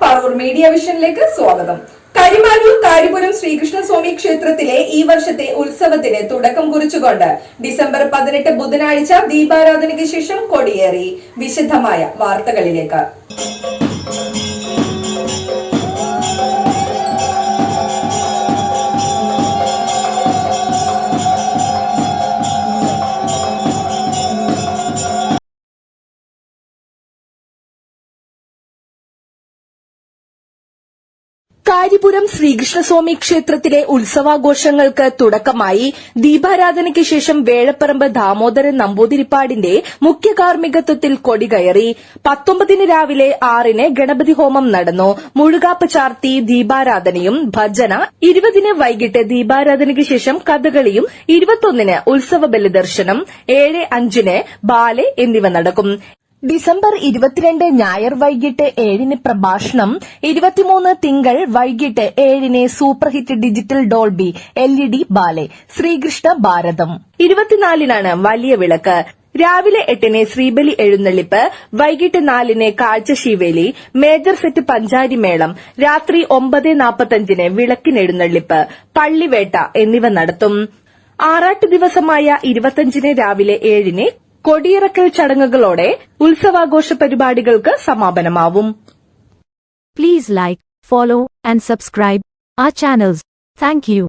Paravur media വിഷനിലേക്ക് സ്വാഗതം. കരിമാലൂർ കാരിപുരം ശ്രീകൃഷ്ണസ്വാമി ക്ഷേത്രത്തിലെ ഈ വർഷത്തെ ഉത്സവത്തിന് തുടക്കം കുറിച്ചുകൊണ്ട് ഡിസംബർ പതിനെട്ട് ബുധനാഴ്ച ദീപാരാധനയ്ക്ക് ശേഷം കൊടിയേറി. വിശദമായ വാർത്തകളിലേക്ക്. കാരിപുരം ശ്രീകൃഷ്ണസ്വാമി ക്ഷേത്രത്തിലെ ഉത്സവാഘോഷങ്ങൾക്ക് തുടക്കമായി ദീപാരാധനയ്ക്ക് ശേഷം വേഴപ്പറമ്പ് ദാമോദരൻ നമ്പൂതിരിപ്പാടിന്റെ മുഖ്യ കാർമ്മികത്വത്തിൽ കൊടികയറി പത്തൊമ്പതിന് രാവിലെ ആറിന് ഗണപതി ഹോമം നടന്നു. മുഴുകാപ്പ് ചാർത്തി ദീപാരാധനയും ഭജന. ഇരുപതിന് വൈകിട്ട് ദീപാരാധനയ്ക്ക് ശേഷം കഥകളിയും ഇരുപത്തൊന്നിന് ഉത്സവ ബലിദർശനം ഏഴ് അഞ്ചിന് ബാലെ എന്നിവ നടക്കും. ഡിസംബർ ഇരുപത്തിരണ്ട് ഞായർ വൈകിട്ട് ഏഴിന് പ്രഭാഷണം ഇരുപത്തിമൂന്ന് തിങ്കൾ വൈകിട്ട് ഏഴിന് super hit digital Dolby L E D ballet Sreekrishna Bharatham. ഇരുപത്തിനാലിനാണ് വലിയ വിളക്ക്. രാവിലെ എട്ടിന് ശ്രീബലി എഴുന്നള്ളിപ്പ് വൈകിട്ട് നാലിന് കാഴ്ചശീവേലി മേജർ സെറ്റ് പഞ്ചാരി മേളം രാത്രി ഒമ്പത് നാൽപ്പത്തഞ്ചിന് വിളക്കിനെഴുന്നള്ളിപ്പ് പള്ളിവേട്ട എന്നിവ നടത്തും. ആറാട്ട് ദിവസമായ ഇരുപത്തഞ്ചിന് രാവിലെ ഏഴിന് കൊടിയിറക്കൽ ചടങ്ങുകളോടെ ഉത്സവാഘോഷ പരിപാടികൾക്ക് സമാപനമാവും Please like, follow, and subscribe our channels. Thank you.